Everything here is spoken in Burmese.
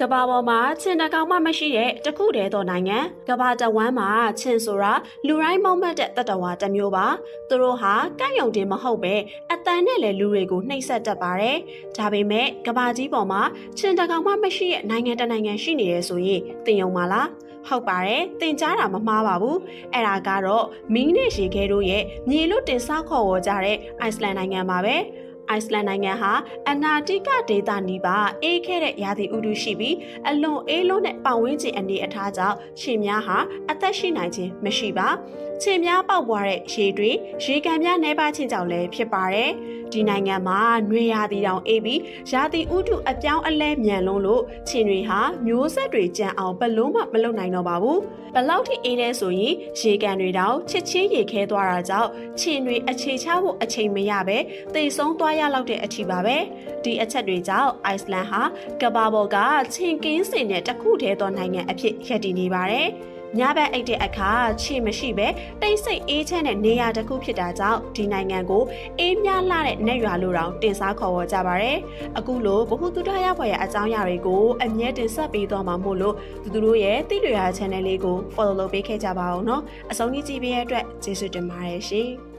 ကဘာပေါ်မှာချင်းတကောင်မှမရှိတဲ့တခုတည်းသောနိုင်ငံကဘာတဝမ်းမှာချင်းဆိုတာလူတိုင်းမုံမှတ်တဲ့တတဝါတစ်မျိုးပါသူတို့ဟာကန့်ယုံတင်မဟုတ်ပဲအတန်နဲ့လည်းလူတွေကိုနှိပ်စက်တတ်ပါတယ်ဒါပေမဲ့ကဘာကြီးပေါ်မှာချင်းတကောင်မှမရှိတဲ့နိုင်ငံတစ်နိုင်ငံရှိနေရဆိုရင်တင်ယုံပါလားဟုတ်ပါတယ်တင်ကြားတာမမှားပါဘူးအဲ့ဒါကတော့မင်းနဲ့ရေခဲတို့ရဲ့မြေလွတ်တင်စားခေါ်ဝေါ်ကြတဲ့အိုက်စလန်နိုင်ငံပါပဲ အိုက်စလန်နိုင်ငံဟာအနာတိကဒေသနီးပါးအေးခဲတဲ့ရာသီဥတုရှိပြီးအလွန်အေးလွန်းတဲ့ပတ်ဝန်းကျင်အနေအထားကြောင့်ခြေများဟာအသက်ရှိနိုင်ခြင်းမရှိပါခြေများပေါက်ပွားတဲ့ရေတွေရေကန်များနှဲပါခြင်းကြောင့်လည်းဖြစ်ပါတယ်ဒီနိုင်ငံမှာနွေရာသီတောင်အေးပြီးရာသီဥတုအပြောင်းအလဲမြန်လွန်းလို့ခြေတွေဟာမျိုးဆက်တွေကြံအောင်ဘလုံးမမလုပ်နိုင်တော့ပါဘူးဘလောက်ထိအေးလဲဆိုရင်ရေကန်တွေတောင်ချစ်ချင်းရေခဲသွားတာကြောင့်ခြေတွေအခြေချဖို့အချိန်မရပဲတိတ်ဆုံးသွားရလောက်တဲ့အထိပါပဲဒီအချက်တွေကြောင့်အိုက်စလန်ဟာကမ္ဘာပေါ်ကချင်းကင်းစင်တဲ့တစ်ခုတည်းသောနိုင်ငံအဖြစ်ရည်တည်နေပါတယ် ညဘက်အိတ်တဲ့အခါခြေမရှိပဲတိတ်ဆိတ်အေးချမ်းတဲ့နေရာတစ်ခုဖြစ်တာကြောင့်ဒီနိုင်ငံကိုအေးမြလှတဲ့နေရွာလိုတောင်တင်စားခေါ်ဝေါ်ကြပါတယ်။အခုလိုဘ ഹു တုဒရဖွယ်ရအကြောင်းအရာတွေကိုအမြဲတင်ဆက်ပေးသွားမှာမို့လို့သူတို့ရဲ့တိတွေရာ channel လေးကို follow လုပ်ပေးခဲ့ကြပါအောင်နော်။အဆုံးကြီးကြည့်ပေးတဲ့အတွက်ကျေးဇူးတင်ပါတယ်ရှင်။